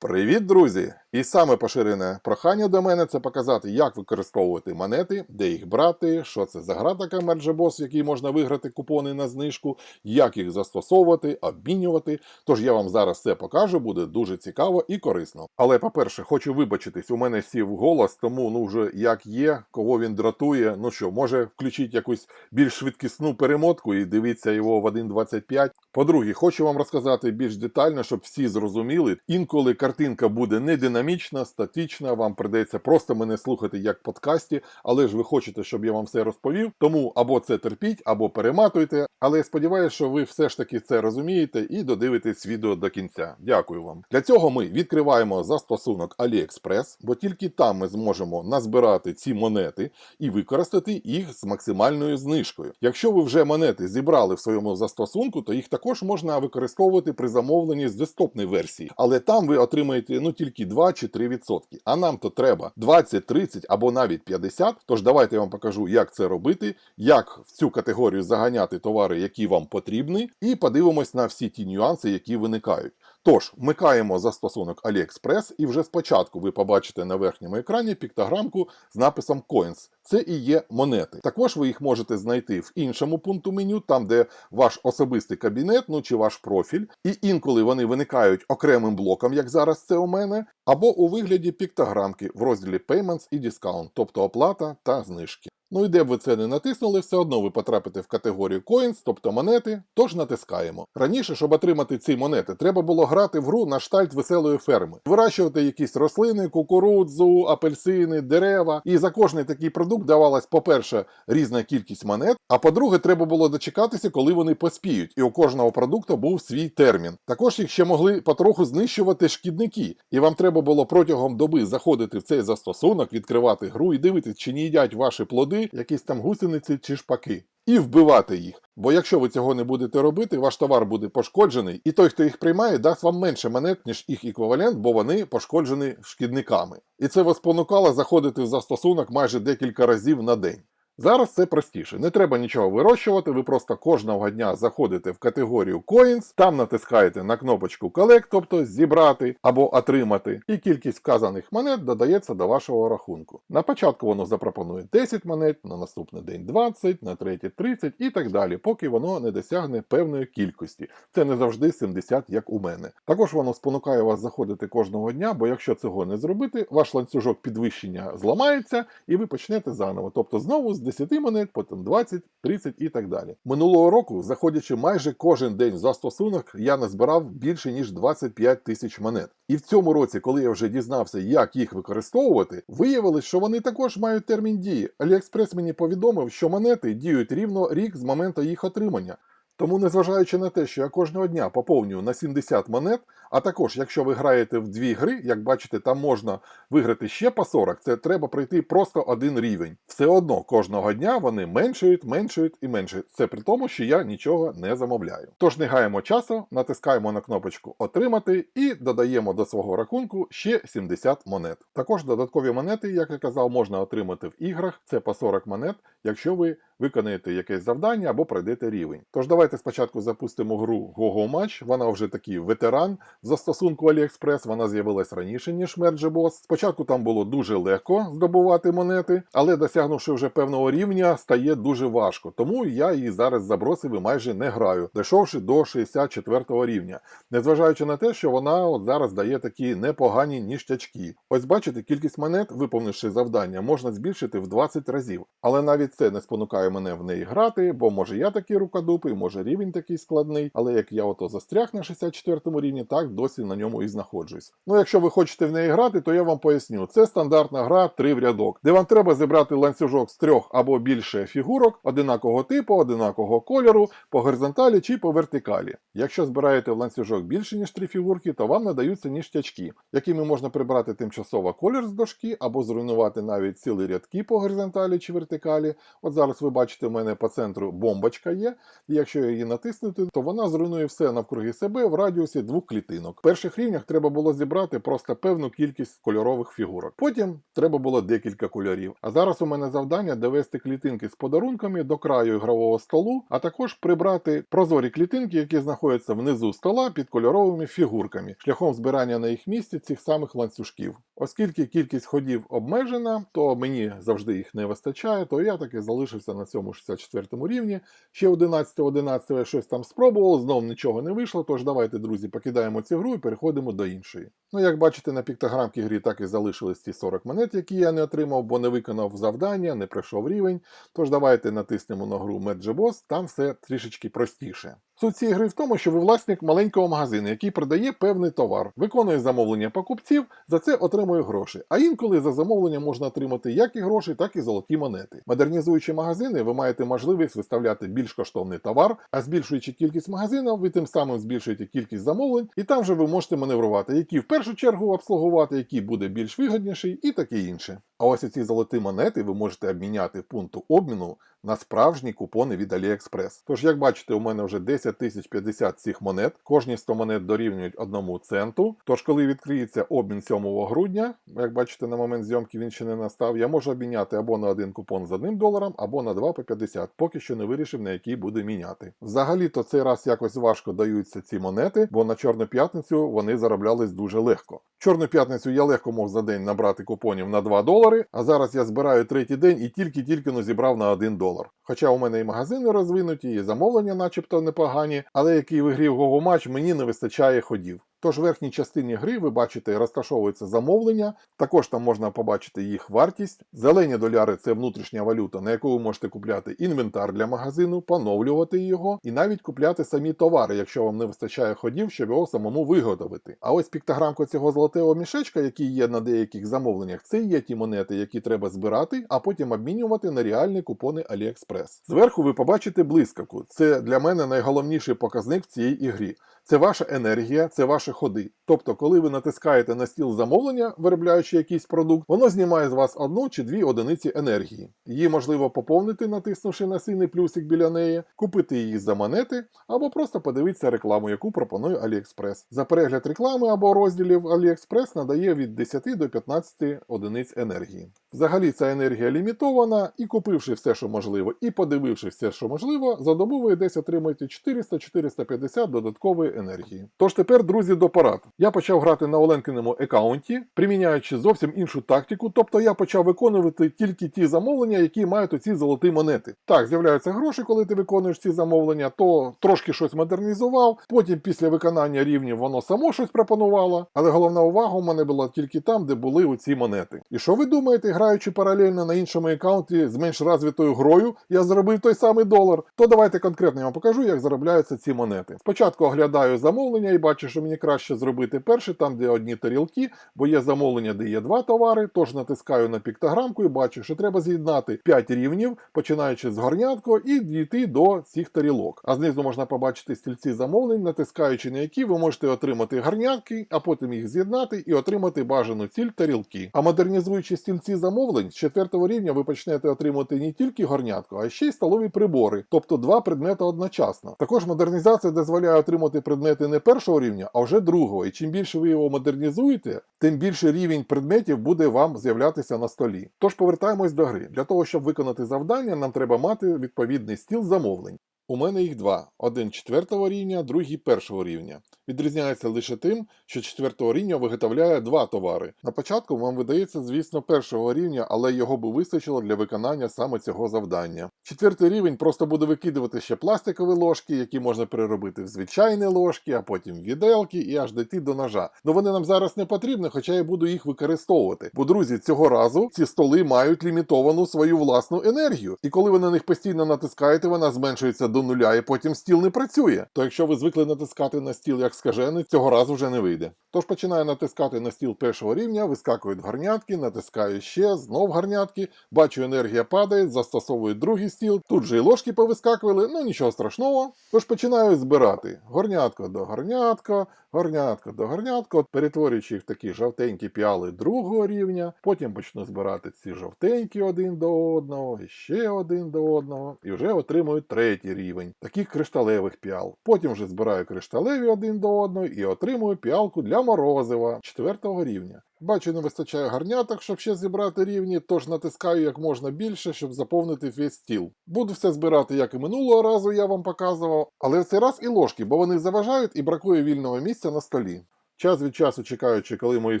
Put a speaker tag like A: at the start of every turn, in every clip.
A: Привіт, друзі! І саме поширене прохання до мене це показати, як використовувати монети, де їх брати, що це за гра така Merge в якій можна виграти купони на знижку, як їх застосовувати, обмінювати. Тож я вам зараз це покажу, буде дуже цікаво і корисно. Але, по-перше, хочу вибачитись, у мене сів голос, тому ну вже як є, кого він дратує. Ну що, може включіть якусь більш швидкісну перемотку і дивіться його в 1.25. По-друге, хочу вам розказати більш детально, щоб всі зрозуміли. Інколи картинка буде не динамічна, статична, вам придеться просто мене слухати як подкасті, але ж ви хочете, щоб я вам все розповів. Тому або це терпіть, або перематуйте. Але я сподіваюся, що ви все ж таки це розумієте і додивитесь відео до кінця. Дякую вам. Для цього ми відкриваємо застосунок AliExpress, бо тільки там ми зможемо назбирати ці монети і використати їх з максимальною знижкою. Якщо ви вже монети зібрали в своєму застосунку, то їх також можна використовувати при замовленні з десктопної версії, але там ви отримаєте ну тільки 2 чи 3 відсотки. А нам то треба 20, 30 або навіть 50. Тож давайте я вам покажу, як це робити, як в цю категорію заганяти товари, які вам потрібні, і подивимось на всі ті нюанси, які виникають. Тож, вмикаємо застосунок AliExpress, і вже спочатку ви побачите на верхньому екрані піктограмку з написом Coins. Це і є монети. Також ви їх можете знайти в іншому пункту меню, там де ваш особистий кабінет, ну чи ваш профіль. І інколи вони виникають окремим блоком, як зараз це у мене, або у вигляді піктограмки в розділі Payments і Discount, тобто оплата та знижки. Ну і де б ви це не натиснули, все одно ви потрапите в категорію Coins, тобто монети, тож натискаємо. Раніше, щоб отримати ці монети, треба було грати в гру на штальт веселої ферми, вирощувати якісь рослини, кукурудзу, апельсини, дерева. І за кожний такий продукт давалась, по-перше, різна кількість монет. А по-друге, треба було дочекатися, коли вони поспіють, і у кожного продукту був свій термін. Також їх ще могли потроху знищувати шкідники, і вам треба було протягом доби заходити в цей застосунок, відкривати гру і дивитися, чи не їдять ваші плоди, якісь там гусениці чи шпаки. І вбивати їх. Бо якщо ви цього не будете робити, ваш товар буде пошкоджений, і той, хто їх приймає, дасть вам менше монет, ніж їх еквівалент, бо вони пошкоджені шкідниками. І це вас спонукало заходити в застосунок майже декілька разів на день. Зараз це простіше. Не треба нічого вирощувати, ви просто кожного дня заходите в категорію Coins, там натискаєте на кнопочку Collect, тобто зібрати або отримати, і кількість вказаних монет додається до вашого рахунку. На початку воно запропонує 10 монет, на наступний день 20, на третій 30 і так далі, поки воно не досягне певної кількості. Це не завжди 70, як у мене. Також воно спонукає вас заходити кожного дня, бо якщо цього не зробити, ваш ланцюжок підвищення зламається і ви почнете заново. Тобто знову з 10 монет, потім 20, 30 і так далі. Минулого року, заходячи майже кожен день в застосунок, я назбирав більше ніж 25 тисяч монет. І в цьому році, коли я вже дізнався, як їх використовувати, виявилось, що вони також мають термін дії. AliExpress мені повідомив, що монети діють рівно рік з моменту їх отримання. Тому, незважаючи на те, що я кожного дня поповнюю на 70 монет, а також, якщо ви граєте в дві гри, як бачите, там можна виграти ще по 40, це треба пройти просто один рівень. Все одно кожного дня вони меншають, меншають і меншають. Це при тому, що я нічого не замовляю. Тож не гаємо часу, натискаємо на кнопочку Отримати і додаємо до свого рахунку ще 70 монет. Також додаткові монети, як я казав, можна отримати в іграх. Це по 40 монет, якщо ви виконаєте якесь завдання або пройдете рівень. Тож давайте спочатку запустимо гру GoGo Match. Вона вже такий ветеран застосунку AliExpress. Вона з'явилась раніше, ніж Merge Спочатку там було дуже легко здобувати монети, але досягнувши вже певного рівня, стає дуже важко. Тому я її зараз забросив і майже не граю, дійшовши до 64 рівня. Незважаючи на те, що вона от зараз дає такі непогані ніштячки. Ось бачите, кількість монет, виповнивши завдання, можна збільшити в 20 разів. Але навіть це не спонукає мене в неї грати, бо може я такий рукодупий, може рівень такий складний, але як я ото застряг на 64 рівні, так досі на ньому і знаходжусь. Ну, якщо ви хочете в неї грати, то я вам поясню. Це стандартна гра три в рядок, де вам треба зібрати ланцюжок з трьох або більше фігурок одинакового типу, одинакового кольору, по горизонталі чи по вертикалі. Якщо збираєте в ланцюжок більше ніж три фігурки, то вам надаються ніштячки, якими можна прибрати тимчасово колір з дошки або зруйнувати навіть цілі рядки по горизонталі чи вертикалі. От зараз ви бачите, у мене по центру бомбочка є, і якщо її натиснути, то вона зруйнує все навкруги себе в радіусі двох клітин. Клітинок. В перших рівнях треба було зібрати просто певну кількість кольорових фігурок. Потім треба було декілька кольорів. А зараз у мене завдання довести клітинки з подарунками до краю ігрового столу, а також прибрати прозорі клітинки, які знаходяться внизу стола під кольоровими фігурками, шляхом збирання на їх місці цих самих ланцюжків. Оскільки кількість ходів обмежена, то мені завжди їх не вистачає, то я таки залишився на цьому 64 рівні. Ще 11-11 я щось там спробував, знов нічого не вийшло. Тож давайте, друзі, покидаємо цю гру і переходимо до іншої. Ну, як бачите, на піктограмки грі так і залишились ті 40 монет, які я не отримав, бо не виконав завдання, не пройшов рівень. Тож давайте натиснемо на гру Boss, там все трішечки простіше. Суть цієї гри в тому, що ви власник маленького магазину, який продає певний товар, виконує замовлення покупців, за це отримує гроші. А інколи за замовлення можна отримати як і гроші, так і золоті монети. Модернізуючи магазини, ви маєте можливість виставляти більш коштовний товар, а збільшуючи кількість магазинів, ви тим самим збільшуєте кількість замовлень, і там же ви можете маневрувати, які в першу чергу обслугувати, який буде більш вигідніший, і таке інше. А ось ці золоті монети ви можете обміняти в пункту обміну на справжні купони від AliExpress. Тож, як бачите, у мене вже 10 тисяч 50 цих монет. Кожні 100 монет дорівнюють одному центу. Тож, коли відкриється обмін 7 грудня, як бачите, на момент зйомки він ще не настав, я можу обміняти або на один купон з 1 доларом, або на 2 по 50, поки що не вирішив, на який буде міняти. Взагалі-то цей раз якось важко даються ці монети, бо на Чорну п'ятницю вони зароблялись дуже легко. Чорну п'ятницю я легко мог за день набрати купонів на 2 долари, а зараз я збираю третій день і тільки-тільки но зібрав на 1 долар. Хоча у мене і магазини розвинуті, і замовлення, начебто, непогані, але в грі в Go матч мені не вистачає ходів. Тож в верхній частині гри ви бачите розташовується замовлення, також там можна побачити їх вартість. Зелені доляри це внутрішня валюта, на яку ви можете купляти інвентар для магазину, поновлювати його і навіть купляти самі товари, якщо вам не вистачає ходів, щоб його самому виготовити. А ось піктограмка цього золотого мішечка, який є на деяких замовленнях, це є ті монети, які треба збирати, а потім обмінювати на реальні купони AliExpress. Зверху ви побачите блискавку. Це для мене найголовніший показник в цій ігрі. Це ваша енергія, це ваші ходи. Тобто, коли ви натискаєте на стіл замовлення, виробляючи якийсь продукт, воно знімає з вас одну чи дві одиниці енергії. Її можливо поповнити, натиснувши на синій плюсик біля неї, купити її за монети, або просто подивитися рекламу, яку пропонує AliExpress. За перегляд реклами або розділів AliExpress надає від 10 до 15 одиниць енергії. Взагалі ця енергія лімітована, і купивши все, що можливо, і подививши все, що можливо, за добу ви десь отримаєте 400-450 додаткової енергії. Тож тепер, друзі, до порад. Я почав грати на Оленкиному аккаунті, приміняючи зовсім іншу тактику, тобто я почав виконувати тільки ті замовлення, які мають оці золоті монети. Так, з'являються гроші, коли ти виконуєш ці замовлення, то трошки щось модернізував. Потім, після виконання рівнів, воно само щось пропонувало, але головна увага у мене була тільки там, де були оці монети. І що ви думаєте, граючи паралельно на іншому аккаунті з менш розвитою грою, я зробив той самий долар? То давайте конкретно я вам покажу, як заробляються ці монети. Спочатку оглядаю замовлення і бачу, що мені краще зробити перше, там, де одні тарілки, бо є замовлення, де є два товари. Тож натискаю на піктограмку і бачу, що треба з'єднати 5 рівнів, починаючи з горнятко і дійти до цих тарілок. А знизу можна побачити стільці замовлень, натискаючи на які ви можете отримати гарнятки, а потім їх з'єднати і отримати бажану ціль тарілки. А модернізуючи стільці замовлень, з четвертого рівня ви почнете отримати не тільки горнятку, а ще й столові прибори, тобто два предмети одночасно. Також модернізація дозволяє отримати предмети не першого рівня, а вже другого. І чим більше ви його модернізуєте, тим більше рівень предметів буде вам з'являтися на столі. Тож повертаємось до гри. Для того, щоб виконати завдання, нам треба мати відповідний стіл замовлень. У мене їх два: один четвертого рівня, другий першого рівня. Відрізняється лише тим, що четвертого рівня виготовляє два товари. На початку вам видається, звісно, першого рівня, але його би вистачило для виконання саме цього завдання. Четвертий рівень просто буде викидувати ще пластикові ложки, які можна переробити в звичайні ложки, а потім в віделки і аж дійти до ножа. Ну вони нам зараз не потрібні, хоча я буду їх використовувати. Бо, друзі, цього разу ці столи мають лімітовану свою власну енергію. І коли ви на них постійно натискаєте, вона зменшується до нуля, і потім стіл не працює. То якщо ви звикли натискати на стіл як скажений, цього разу вже не вийде. Тож починаю натискати на стіл першого рівня, вискакують гарнятки, натискаю ще, знов гарнятки, бачу, енергія падає, застосовую другий стіл. Тут же і ложки повискакували, ну нічого страшного. Тож починаю збирати горнятко до горнятка, горнятко до горнятка, перетворюючи їх в такі жовтенькі піали другого рівня, потім почну збирати ці жовтенькі один до одного, і ще один до одного, і вже отримую третій рівень таких кришталевих піал. Потім вже збираю кришталеві один до одного і отримую піалку для морозива четвертого рівня. Бачу, не вистачає гарняток, щоб ще зібрати рівні, тож натискаю як можна більше, щоб заповнити весь стіл. Буду все збирати, як і минулого разу я вам показував, але в цей раз і ложки, бо вони заважають і бракує вільного місця на столі. Час від часу чекаючи, коли мої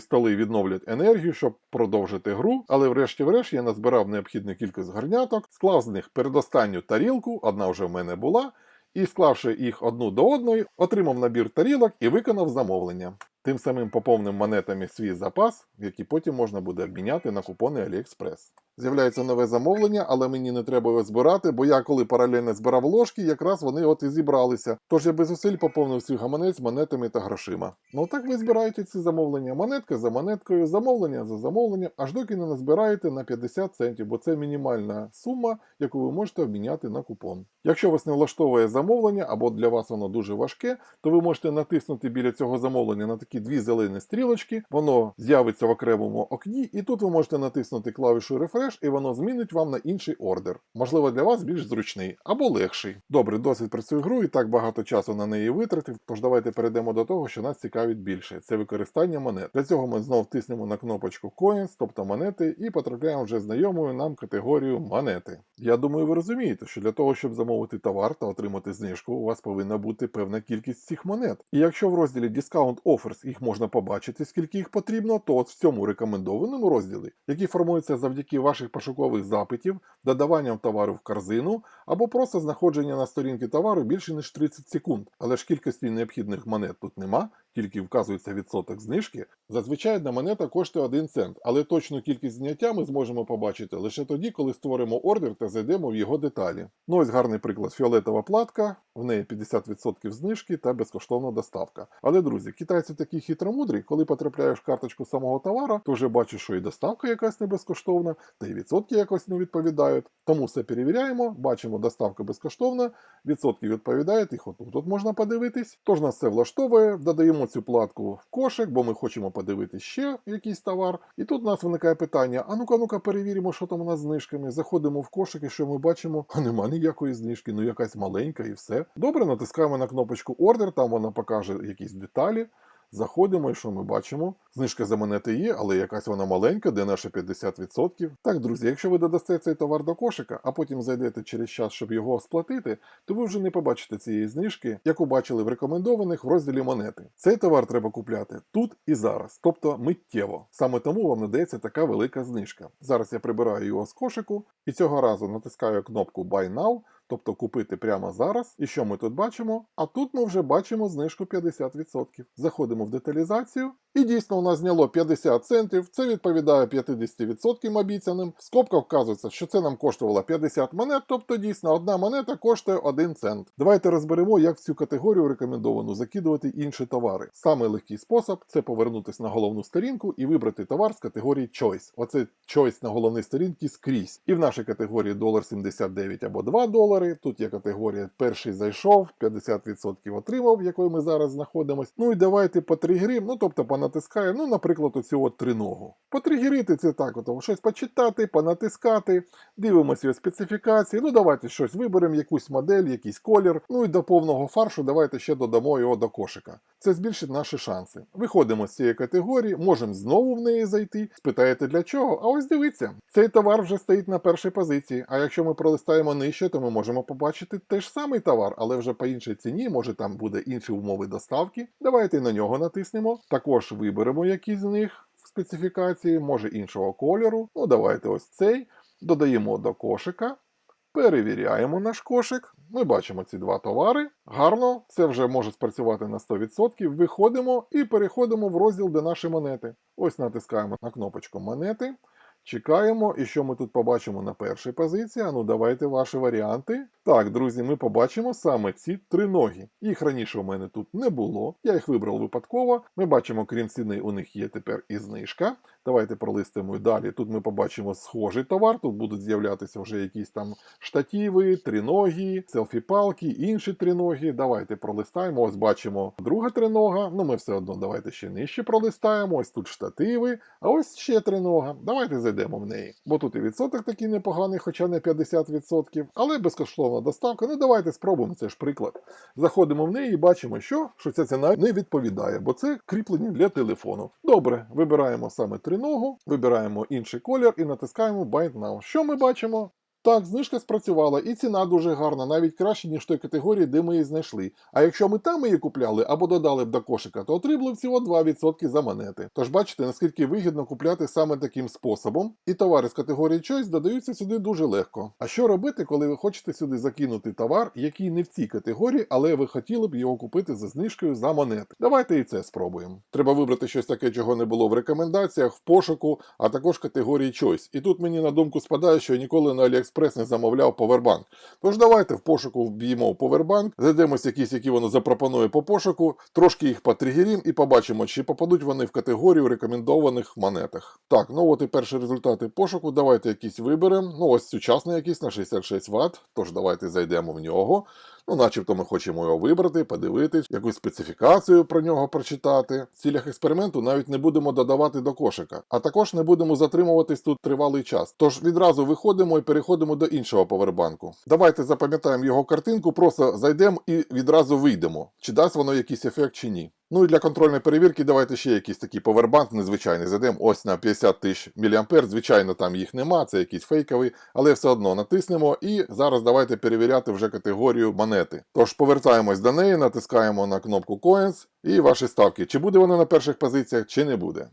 A: столи відновлять енергію, щоб продовжити гру, але врешті-врешт я назбирав необхідну кількість гарняток, склав з них передостанню тарілку, одна вже в мене була, і склавши їх одну до одної, отримав набір тарілок і виконав замовлення. Тим самим поповним монетами свій запас, який потім можна буде обміняти на купони AliExpress. З'являється нове замовлення, але мені не треба його збирати, бо я коли паралельно збирав ложки, якраз вони от і зібралися. Тож я без зусиль поповнив свій гаманець монетами та грошима. Ну так ви збираєте ці замовлення монетка за монеткою, замовлення за замовленням, аж доки не назбираєте на 50 центів, бо це мінімальна сума, яку ви можете обміняти на купон. Якщо вас не влаштовує замовлення або для вас воно дуже важке, то ви можете натиснути біля цього замовлення на такі дві зелені стрілочки, воно з'явиться в окремому окні, і тут ви можете натиснути клавішу Refresh, і воно змінить вам на інший ордер. Можливо, для вас більш зручний або легший. Добре, досвід про цю гру і так багато часу на неї витратив, тож давайте перейдемо до того, що нас цікавить більше. Це використання монет. Для цього ми знову тиснемо на кнопочку Coins, тобто монети, і потрапляємо вже знайомою нам категорію монети. Я думаю, ви розумієте, що для того, щоб замовити товар та отримати знижку, у вас повинна бути певна кількість цих монет. І якщо в розділі Discount Offers їх можна побачити, скільки їх потрібно, то от в цьому рекомендованому розділі, який формується завдяки ваших пошукових запитів, додаванням товару в корзину або просто знаходження на сторінці товару більше ніж 30 секунд. Але ж кількості необхідних монет тут нема, тільки вказується відсоток знижки. Зазвичай одна монета коштує 1 цент, але точну кількість зняття ми зможемо побачити лише тоді, коли створимо ордер та зайдемо в його деталі. Ну ось гарний приклад фіолетова платка, в неї 50% знижки та безкоштовна доставка. Але друзі, китайці такі хитромудрі, коли потрапляєш в карточку самого товара, то вже бачиш, що і доставка якась не безкоштовна, та й відсотки якось не відповідають. Тому все перевіряємо, бачимо, доставка безкоштовна, відсотки відповідають, їх отут тут можна подивитись. Тож нас все влаштовує, додаємо цю платку в кошик, бо ми хочемо подивити ще якийсь товар. І тут у нас виникає питання: а ну-ка, ну-ка, перевіримо, що там у нас з знижками. Заходимо в кошик, і що ми бачимо, а нема ніякої знижки, ну якась маленька і все. Добре, натискаємо на кнопочку Ордер, там вона покаже якісь деталі. Заходимо, і що ми бачимо? Знижка за монети є, але якась вона маленька, де наше 50%. Так, друзі, якщо ви додасте цей товар до кошика, а потім зайдете через час, щоб його сплатити, то ви вже не побачите цієї знижки, яку бачили в рекомендованих в розділі монети. Цей товар треба купляти тут і зараз, тобто миттєво. Саме тому вам надається така велика знижка. Зараз я прибираю його з кошику і цього разу натискаю кнопку Buy Now. Тобто купити прямо зараз. І що ми тут бачимо? А тут ми вже бачимо знижку 50%. Заходимо в деталізацію, і дійсно у нас зняло 50 центів. Це відповідає 50% обіцяним. В скобках вказується, що це нам коштувало 50 монет, тобто дійсно одна монета коштує 1 цент. Давайте розберемо, як в цю категорію рекомендовано закидувати інші товари. Самий легкий спосіб це повернутися на головну сторінку і вибрати товар з категорії Choice. Оце Choice на головній сторінці скрізь. І в нашій категорії 1,79 або 2 долари. Тут є категорія перший зайшов, 50% отримав, в якої ми зараз знаходимося. Ну і давайте потригеримо, ну тобто понатискаємо, ну, наприклад, оцю от триногу. Потригерити це так, от, щось почитати, понатискати, дивимося його специфікації. Ну, давайте щось виберемо, якусь модель, якийсь колір. Ну і до повного фаршу давайте ще додамо його до кошика. Це збільшить наші шанси. Виходимо з цієї категорії, можемо знову в неї зайти. Спитаєте для чого? А ось дивіться, цей товар вже стоїть на першій позиції. А якщо ми пролистаємо нижче, то ми можемо побачити той ж самий товар, але вже по іншій ціні, може там буде інші умови доставки. Давайте на нього натиснемо. Також виберемо якийсь з них в специфікації, може іншого кольору. Ну, давайте ось цей. Додаємо до кошика. Перевіряємо наш кошик. Ми бачимо ці два товари. Гарно, це вже може спрацювати на 100%. Виходимо і переходимо в розділ, де наші монети. Ось натискаємо на кнопочку монети. Чекаємо, і що ми тут побачимо на першій позиції? Ну давайте ваші варіанти. Так, друзі, ми побачимо саме ці три ноги. Їх раніше у мене тут не було. Я їх вибрав випадково. Ми бачимо, крім ціни, у них є тепер і знижка. Давайте пролистимо і далі. Тут ми побачимо схожий товар. Тут будуть з'являтися вже якісь там штатіви, триногі, селфі-палки, інші триногі. Давайте пролистаємо. Ось бачимо друга тринога. Ну, ми все одно давайте ще нижче пролистаємо. Ось тут штативи, а ось ще тринога. Давайте зайдемо в неї. Бо тут і відсоток такий непоганий, хоча не 50%, але безкоштовна доставка. Ну давайте спробуємо, це ж приклад. Заходимо в неї і бачимо, що, що ця ціна не відповідає, бо це кріплення для телефону. Добре, вибираємо саме триногу, вибираємо інший колір і натискаємо Bind Now. Що ми бачимо? Так, знижка спрацювала, і ціна дуже гарна, навіть краще, ніж той категорії, де ми її знайшли. А якщо ми там її купляли або додали б до кошика, то отримали всього 2% за монети. Тож бачите, наскільки вигідно купляти саме таким способом, і товари з категорії Choice додаються сюди дуже легко. А що робити, коли ви хочете сюди закинути товар, який не в цій категорії, але ви хотіли б його купити за знижкою за монети? Давайте і це спробуємо. Треба вибрати щось таке, чого не було в рекомендаціях, в пошуку, а також категорії Choice. І тут мені на думку спадає, що я ніколи на AliExpress не замовляв повербанк. Тож давайте в пошуку вб'ємо повербанк, зайдемось якісь, які воно запропонує по пошуку, трошки їх потригерім і побачимо, чи попадуть вони в категорію рекомендованих монетах. Так, ну от і перші результати пошуку. Давайте якісь виберемо. Ну ось сучасний якийсь на 66 Вт. Тож давайте зайдемо в нього. Ну, начебто ми хочемо його вибрати, подивитись, якусь специфікацію про нього прочитати. В цілях експерименту навіть не будемо додавати до кошика, а також не будемо затримуватись тут тривалий час. Тож відразу виходимо і переходимо до іншого повербанку. Давайте запам'ятаємо його картинку, просто зайдемо і відразу вийдемо, чи дасть воно якийсь ефект чи ні. Ну і для контрольної перевірки давайте ще якийсь такий повербанк незвичайний зайдемо. Ось на 50 тисяч мА. Звичайно, там їх нема, це якийсь фейковий, але все одно натиснемо. І зараз давайте перевіряти вже категорію монети. Тож повертаємось до неї, натискаємо на кнопку Coins і ваші ставки. Чи буде вона на перших позиціях, чи не буде.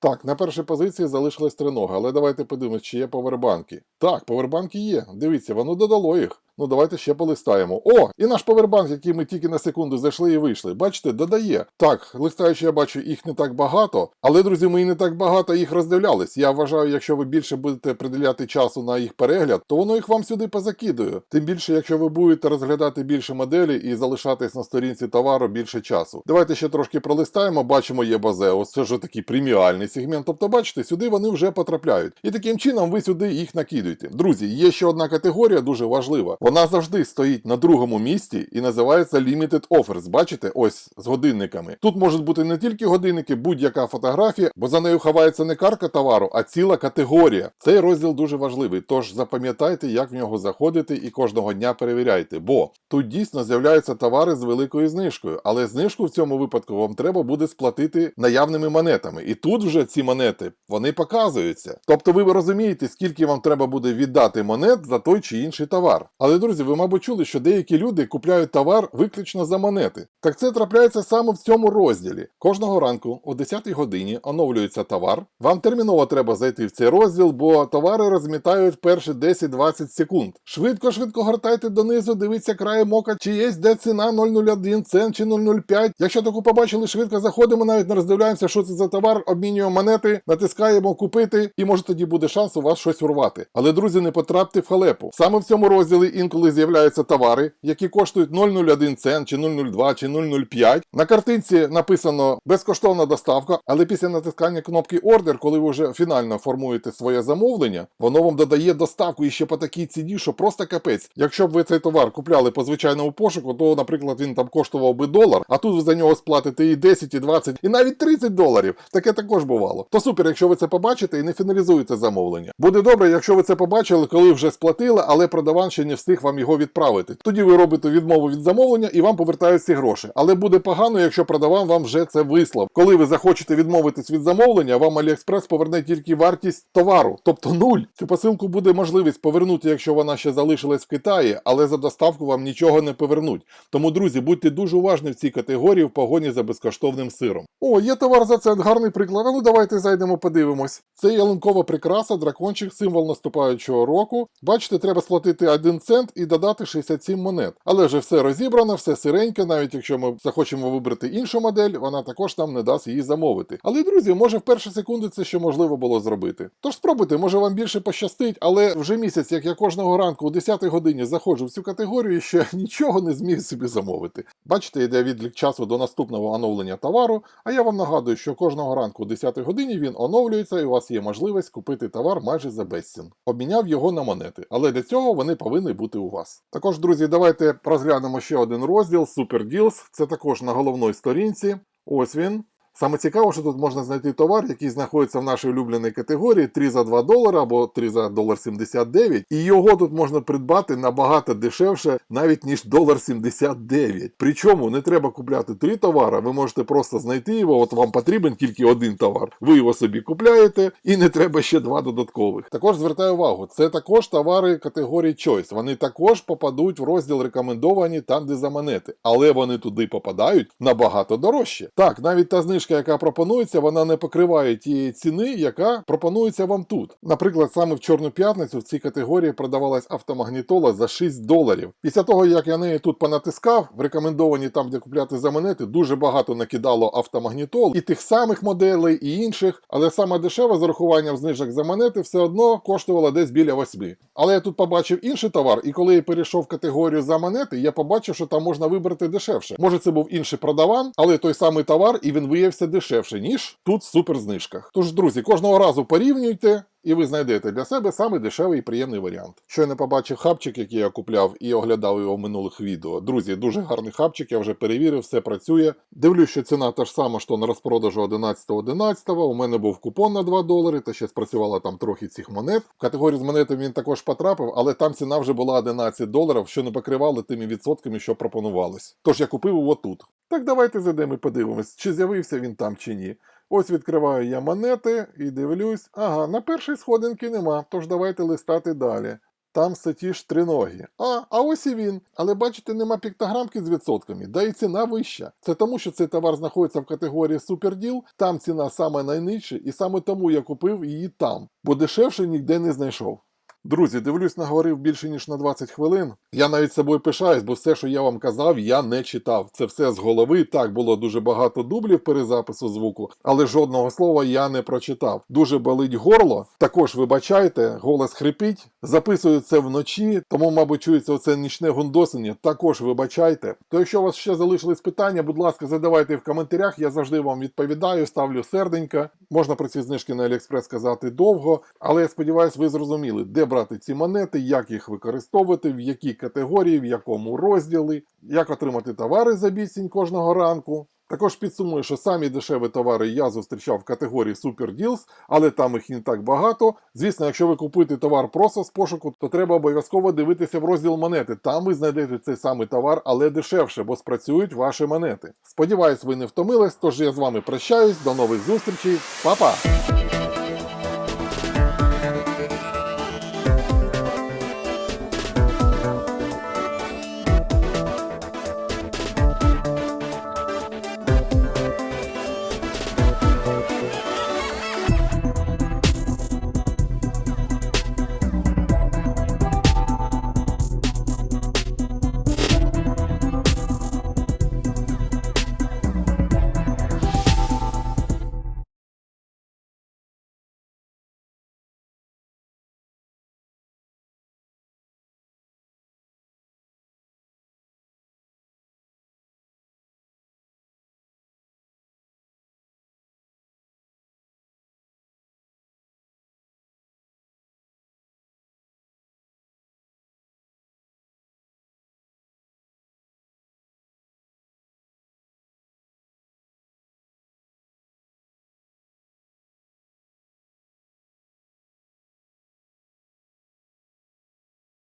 A: Так, на першій позиції залишилась тринога, але давайте подивимось, чи є повербанки. Так, повербанки є. Дивіться, воно додало їх. Ну давайте ще полистаємо. О, і наш повербанк, який ми тільки на секунду зайшли і вийшли. Бачите, додає. Так, листаючи, я бачу, їх не так багато, але, друзі, ми і не так багато їх роздивлялись. Я вважаю, якщо ви більше будете приділяти часу на їх перегляд, то воно їх вам сюди позакидує. Тим більше, якщо ви будете розглядати більше моделі і залишатись на сторінці товару більше часу. Давайте ще трошки пролистаємо, бачимо є базе. Ось це вже такий преміальний сегмент. Тобто, бачите, сюди вони вже потрапляють. І таким чином ви сюди їх накидуєте. Друзі, є ще одна категорія дуже важлива. Вона завжди стоїть на другому місці і називається Limited Offers. Бачите, ось з годинниками. Тут можуть бути не тільки годинники, будь-яка фотографія, бо за нею ховається не карка товару, а ціла категорія. Цей розділ дуже важливий. Тож запам'ятайте, як в нього заходити і кожного дня перевіряйте. Бо тут дійсно з'являються товари з великою знижкою, але знижку в цьому випадку вам треба буде сплатити наявними монетами. І тут вже ці монети вони показуються. Тобто ви розумієте, скільки вам треба буде віддати монет за той чи інший товар. Але друзі, ви мабуть, чули, що деякі люди купляють товар виключно за монети. Так це трапляється саме в цьому розділі. Кожного ранку о 10 годині оновлюється товар. Вам терміново треба зайти в цей розділ, бо товари розмітають перші 10-20 секунд. Швидко, швидко гортайте донизу, дивіться краєм ока, чи є де ціна 001 цент чи 005. Якщо таку побачили, швидко заходимо, навіть не роздивляємося, що це за товар, обмінюємо монети, натискаємо купити, і може тоді буде шанс у вас щось урвати. Але друзі, не потрапте в халепу. Саме в цьому розділі інколи з'являються товари, які коштують 0,01 цент, чи 0,02, чи 0,05. На картинці написано безкоштовна доставка, але після натискання кнопки Ордер, коли ви вже фінально формуєте своє замовлення, воно вам додає доставку і ще по такій ціні, що просто капець. Якщо б ви цей товар купляли по звичайному пошуку, то, наприклад, він там коштував би долар, а тут ви за нього сплатите і 10, і 20, і навіть 30 доларів. Таке також бувало. То супер, якщо ви це побачите і не фіналізуєте замовлення. Буде добре, якщо ви це побачили, коли вже сплатили, але продаван ще вам його відправити. Тоді ви робите відмову від замовлення і вам повертають ці гроші. Але буде погано, якщо продаван вам вже це вислав. Коли ви захочете відмовитись від замовлення, вам AliExpress поверне тільки вартість товару, тобто нуль. Цю посилку буде можливість повернути, якщо вона ще залишилась в Китаї, але за доставку вам нічого не повернуть. Тому, друзі, будьте дуже уважні в цій категорії в погоні за безкоштовним сиром. О, є товар за цент, гарний приклад. А ну давайте зайдемо, подивимось. Це ялинкова прикраса, дракончик, символ наступаючого року. Бачите, треба сплатити 1 цент. Бренд і додати 67 монет. Але вже все розібрано, все сиреньке, навіть якщо ми захочемо вибрати іншу модель, вона також нам не дасть її замовити. Але, друзі, може в перші секунди це ще можливо було зробити. Тож спробуйте, може вам більше пощастить, але вже місяць, як я кожного ранку о 10 годині заходжу в цю категорію, ще нічого не зміг собі замовити. Бачите, йде відлік часу до наступного оновлення товару, а я вам нагадую, що кожного ранку о 10 годині він оновлюється і у вас є можливість купити товар майже за безцін. Обміняв його на монети, але для цього вони повинні бути у вас. Також, друзі, давайте розглянемо ще один розділ Super Deals. Це також на головній сторінці. Ось він. Саме цікаво, що тут можна знайти товар, який знаходиться в нашій улюбленій категорії 3 за 2 долара або 3 за долар 79, і його тут можна придбати набагато дешевше, навіть ніж долар 79. Причому не треба купляти три товари, ви можете просто знайти його. От вам потрібен тільки один товар. Ви його собі купляєте, і не треба ще два додаткових. Також звертаю увагу, це також товари категорії Choice. Вони також попадуть в розділ рекомендовані там, де за монети, але вони туди попадають набагато дорожче. Так, навіть та знижка, яка пропонується, вона не покриває тієї ціни, яка пропонується вам тут. Наприклад, саме в Чорну п'ятницю в цій категорії продавалась автомагнітола за 6 доларів. Після того, як я неї тут понатискав, в рекомендовані там, де купляти за монети, дуже багато накидало автомагнітол і тих самих моделей, і інших, але саме дешева з урахуванням знижок за монети все одно коштувала десь біля 8. Але я тут побачив інший товар, і коли я перейшов в категорію за монети, я побачив, що там можна вибрати дешевше. Може, це був інший продаван, але той самий товар, і він виявився дешевше, ніж тут в суперзнижках. Тож, друзі, кожного разу порівнюйте. І ви знайдете для себе самий дешевий і приємний варіант. Щойно побачив хабчик, який я купляв і оглядав його в минулих відео. Друзі, дуже гарний хабчик, я вже перевірив, все працює. Дивлюсь, що ціна та ж сама, що на розпродажу 11.11. У мене був купон на 2 долари, та ще спрацювало там трохи цих монет. В категорію з монетами він також потрапив, але там ціна вже була 11 доларів, що не покривали тими відсотками, що пропонувалось. Тож я купив його тут. Так давайте зайдемо і подивимось, чи з'явився він там чи ні. Ось відкриваю я монети і дивлюсь. Ага, на першій сходинки нема, тож давайте листати далі. Там все ті ж триногі. А, а ось і він. Але бачите, нема піктограмки з відсотками, да і ціна вища. Це тому, що цей товар знаходиться в категорії суперділ, там ціна саме найнижча, і саме тому я купив її там, бо дешевше ніде не знайшов. Друзі, дивлюсь, наговорив більше ніж на 20 хвилин. Я навіть собою пишаюсь, бо все, що я вам казав, я не читав. Це все з голови. Так було дуже багато дублів перезапису звуку, але жодного слова я не прочитав. Дуже болить горло. Також вибачайте, голос хрипить. Записую це вночі, тому, мабуть, чується оце нічне гундосення. Також вибачайте. То якщо у вас ще залишились питання, будь ласка, задавайте в коментарях. Я завжди вам відповідаю, ставлю серденька. Можна про ці знижки на Аліекспрес сказати довго, але я сподіваюся, ви зрозуміли, де брати ці монети, як їх використовувати, в якій категорії, в якому розділі, як отримати товари за бісінь кожного ранку. Також підсумую, що самі дешеві товари я зустрічав в категорії Super Deals, але там їх не так багато. Звісно, якщо ви купуєте товар просто з пошуку, то треба обов'язково дивитися в розділ монети. Там ви знайдете цей самий товар, але дешевше, бо спрацюють ваші монети. Сподіваюсь, ви не втомились, тож я з вами прощаюсь. До нових зустрічей. Па-па!